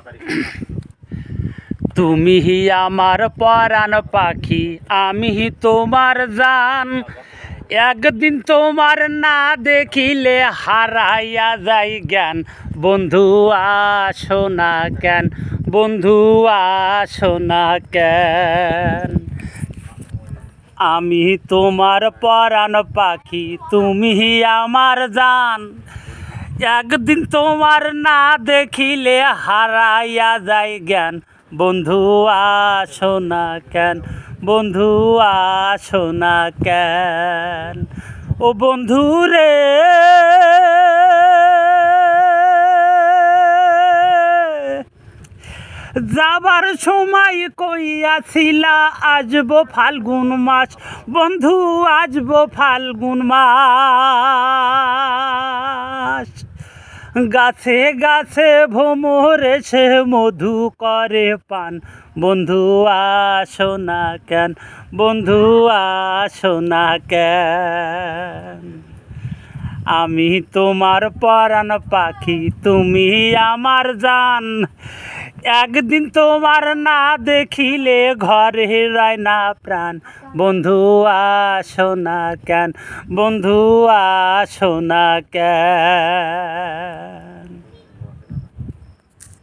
তুমি আমার পরাণ পাখি আমি তোমার জান। একদিন তোমার না দেখিলে হারাইয়া যাই জ্ঞান। বন্ধু আসো না কেন, বন্ধু আসো না কেন। আমি তোমার পরাণ পাখি তুমি আমার জান। একদিন তোমার না দেখিলে হারাইয়া যায় জ্ঞান। বন্ধু, আসো না কেন? বন্ধু, আসো না কেন? ও বন্ধু রে! যাবার সময় কইয়াছিলা, আসব ফাল্গুন মাস। বন্ধু, আসব ফাল্গুন মাস। গাছে গাছে ভোমর সে মধু করে পান। বন্ধু আসো না কেন, বন্ধু আসো না কেন। আমি তোমার পরাণ পাখি, তুমি আমার জান। একদিন তোমার না দেখিলে ঘরে হেরায় না প্রাণ। বন্ধু আসো না কেন, বন্ধু আসো না কেন।